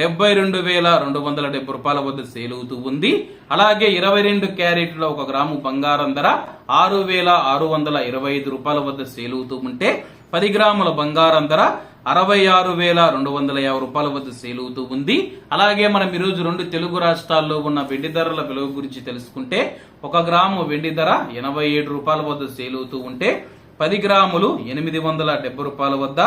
డెబ్బై రెండు వేల రెండు వందల డెబ్బై రూపాయల వద్ద సేలుతూ ఉంది. అలాగే ఇరవై రెండు క్యారెట్లో ఒక గ్రాము బంగారం ధర ఆరు వేల ఆరు వందల ఇరవై ఐదు రూపాయల వద్ద సేలుతూ ఉంటే పది గ్రాముల బంగారం ధర అరవై ఆరు వేల రెండు వందల యాభై రూపాయల వద్ద సేలుతూ ఉంది. అలాగే మనం ఈరోజు రెండు తెలుగు రాష్ట్రాల్లో ఉన్న వెండి ధరల విలువ గురించి తెలుసుకుంటే ఒక గ్రాము వెండి ధర ఎనభై ఏడు రూపాయల వద్ద సేలుతూ ఉంటే పది గ్రాములు ఎనిమిది వందల డెబ్బై రూపాయల వద్ద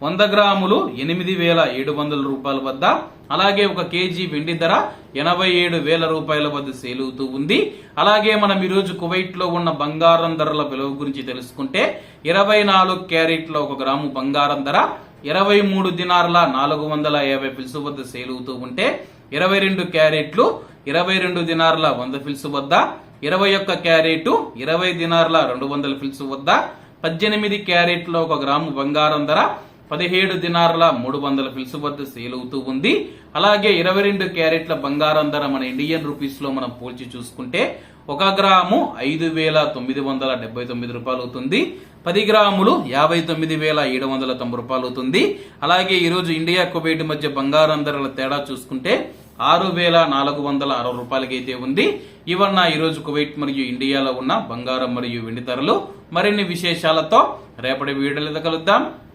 వంద గ్రాములు ఎనిమిది వేల ఏడు వందల రూపాయల వద్ద అలాగే ఒక కేజీ వెండి ధర ఎనభై ఏడు వేల రూపాయల వద్ద సేలుతూ ఉంది. అలాగే మనం ఈరోజు కువైట్లో ఉన్న బంగారం ధరల విలువ గురించి తెలుసుకుంటే ఇరవై నాలుగు క్యారెట్ల ఒక గ్రాము బంగారం ధర ఇరవై మూడు దినార్ల నాలుగు వందల యాభై ఫిల్స్ వద్ద సేలుతూ ఉంటే ఇరవై రెండు క్యారెట్లు ఇరవై రెండు దినార్ల వంద ఫిల్స్ వద్ద ఇరవై ఒక్క క్యారెట్ ఇరవై దినార్ల రెండు వందల ఫిల్స్ వద్ద పద్దెనిమిది క్యారెట్ల ఒక గ్రాము బంగారం ధర పదిహేడు దినార్ల మూడు వందల ఫిల్స్ వద్ద సేల్ అవుతూ ఉంది. అలాగే ఇరవై రెండు క్యారెట్ల బంగారం ధర మన ఇండియన్ రూపీస్లో మనం పోల్చి చూసుకుంటే ఒక గ్రాము ఐదు వేల తొమ్మిది వందల డెబ్బై తొమ్మిది రూపాయలు అవుతుంది. పది గ్రాములు యాభై తొమ్మిది వేల ఏడు వందల తొంభై రూపాయలు అవుతుంది. అలాగే ఈరోజు ఇండియా కువైట్ మధ్య బంగారం ధరల తేడా చూసుకుంటే ఆరు వేల నాలుగు వందల అరవై రూపాయలకి అయితే ఉంది. ఇవన్న ఈరోజు కువైట్ మరియు ఇండియాలో ఉన్న బంగారం మరియు వెండి ధరలు. మరిన్ని విశేషాలతో రేపటి వీడియోలో కలుద్దాం.